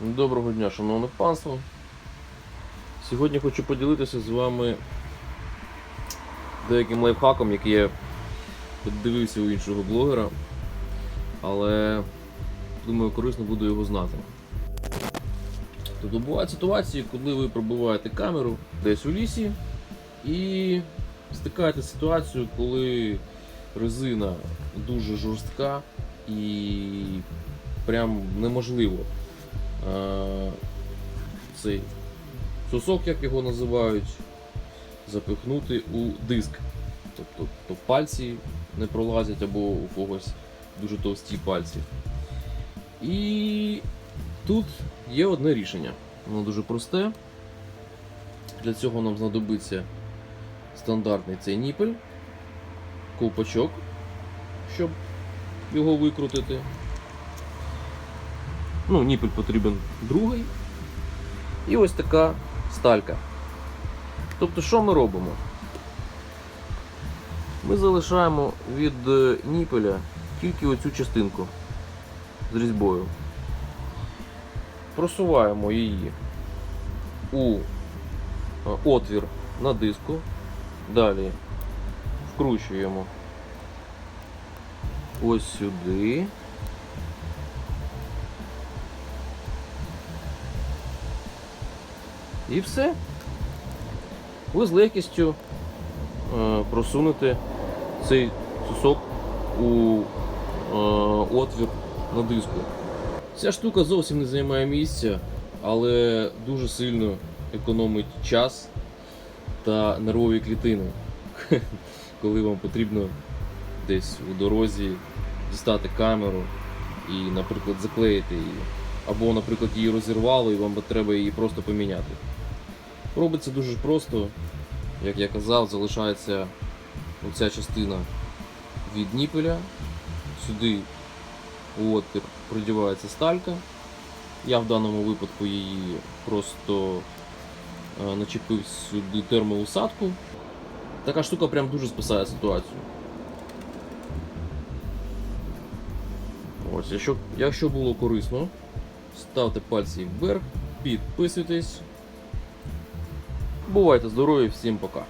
Доброго дня, шановне панство. Сьогодні хочу поділитися з вами деяким лайфхаком, який я подивився у іншого блогера, але думаю, корисно буде його знати. Тобто бувають ситуації, коли ви пробиваєте камеру десь у лісі і стикаєте з ситуацією, коли резина дуже жорстка і прям неможливо цей сосок, як його називають, запихнути у диск. Тобто то пальці не пролазять або у когось дуже товсті пальці. І тут є одне рішення. Воно дуже просте. Для цього нам знадобиться стандартний цей ніпель, ковпачок, щоб його викрутити. Ну, ніпель потрібен другий. І ось така сталька. Тобто, що ми робимо? Ми залишаємо від е, ніпеля тільки оцю частинку з різьбою. Просуваємо її у е, отвір на диску. Далі вкручуємо ось сюди. І все. Ви з легкістю е, просунете цей сосок у е, отвір на диску. Ця штука зовсім не займає місця, але дуже сильно економить час та нервові клітини, коли вам потрібно десь у дорозі дістати камеру і, наприклад, заклеїти її. Або, наприклад, її розірвало і вам треба її просто поміняти. Робиться дуже просто, як я казав, залишається оця частина від ніпеля. Сюди у отвір продівається сталька. Я в даному випадку її просто е, начепив сюди термоусадку. Така штука прям дуже спасає ситуацію. Ось, якщо, якщо було корисно, ставте пальці вверх, підписуйтесь. Бувайте здорові, всім пока.